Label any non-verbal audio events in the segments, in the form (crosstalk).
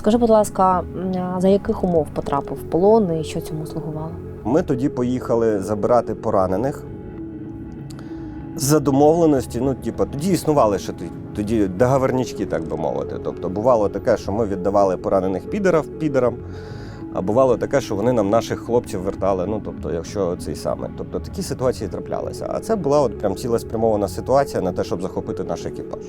Скажи, будь ласка, за яких умов потрапив в полон і що цьому слугувало? Ми тоді поїхали забирати поранених. За домовленості, ну, типу, тоді існували ще тоді договорнячки, так би мовити. Тобто бувало таке, що ми віддавали поранених підерів підерам, а бувало таке, що вони нам наших хлопців вертали. Ну, тобто, якщо цей саме. Тобто такі ситуації траплялися. А це була от прям цілеспрямована ситуація на те, щоб захопити наш екіпаж.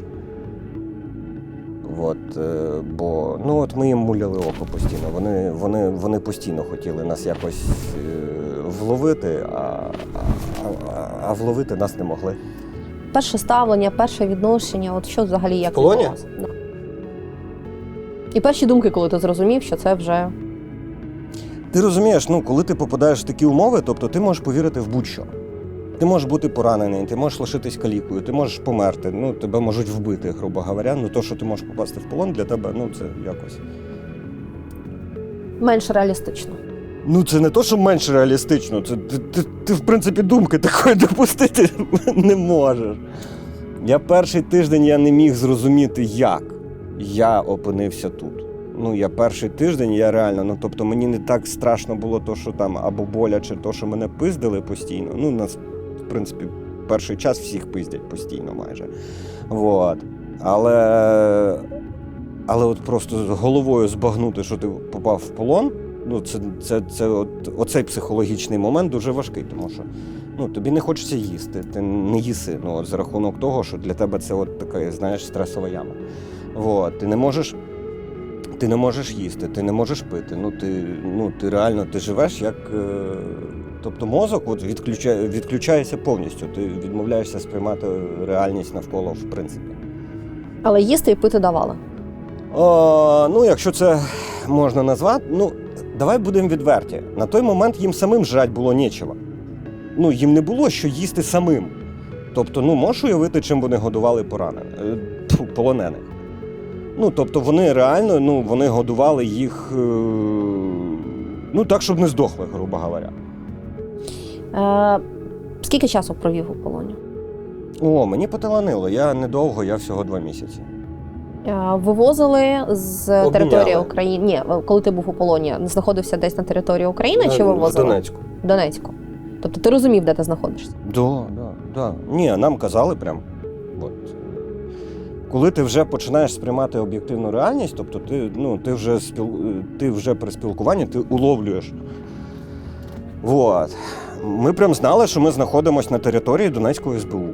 От, е, бо ну от ми їм муляли око постійно. Вони, вони, вони постійно хотіли нас якось е, вловити, а, а, а, а вловити нас не могли. Перше ставлення, перше відношення, от що взагалі як? Да. І перші думки, коли ти зрозумів, що це вже Ти розумієш, ну коли ти попадаєш в такі умови, тобто ти можеш повірити в будь-що. Ти можеш бути поранений, ти можеш лишитись калікою, ти можеш померти, ну тебе можуть вбити, грубо говоря. Ну то, що ти можеш попасти в полон, для тебе ну це якось. менш реалістично. Ну, це не то, що менш реалістично. Це ти, ти, ти в принципі думки такої (laughs) допустити не можеш. Я перший тиждень я не міг зрозуміти, як я опинився тут. Ну, я перший тиждень, я реально, ну тобто мені не так страшно було то, що там або боляче, то, що мене пиздили постійно. Ну, нас, принципі, перший час всіх пиздять постійно майже. Вот. Але, але от просто головою збагнути, що ти попав в полон, ну це, це, це от, оцей психологічний момент дуже важкий, тому що ну, тобі не хочеться їсти, ти не їси ну, от, за рахунок того, що для тебе це от така, знаєш, стресова яма. Вот. Ти не можеш. Ти не можеш їсти, ти не можеш пити. Ну ти, ну, ти реально ти живеш як. Е, тобто мозок от відключає, відключається повністю. Ти відмовляєшся сприймати реальність навколо, в принципі. Але їсти і пити давали. О, ну, якщо це можна назвати, ну давай будемо відверті. На той момент їм самим жрать було нічого. Ну, їм не було що їсти самим. Тобто, ну можеш уявити, чим вони годували поранених, е, полонених. Ну, тобто, вони реально ну, вони годували їх е, ну, так, щоб не здохли, грубо говоря. Е, скільки часу провів у полоні? О, мені поталанило. Я недовго, я всього два місяці. Е, Вивозили з Обміняли. території України. Ні, коли ти був у полоні, знаходився десь на території України чи Е, вивозили? В Донецьку. Донецьку. Тобто ти розумів, де ти знаходишся? Да, да, да. Ні, нам казали прям. От. Коли ти вже починаєш сприймати об'єктивну реальність, тобто ти, ну, ти, вже спіл... ти вже при спілкуванні ти уловлюєш. Вот. Ми прям знали, що ми знаходимося на території Донецького СБУ.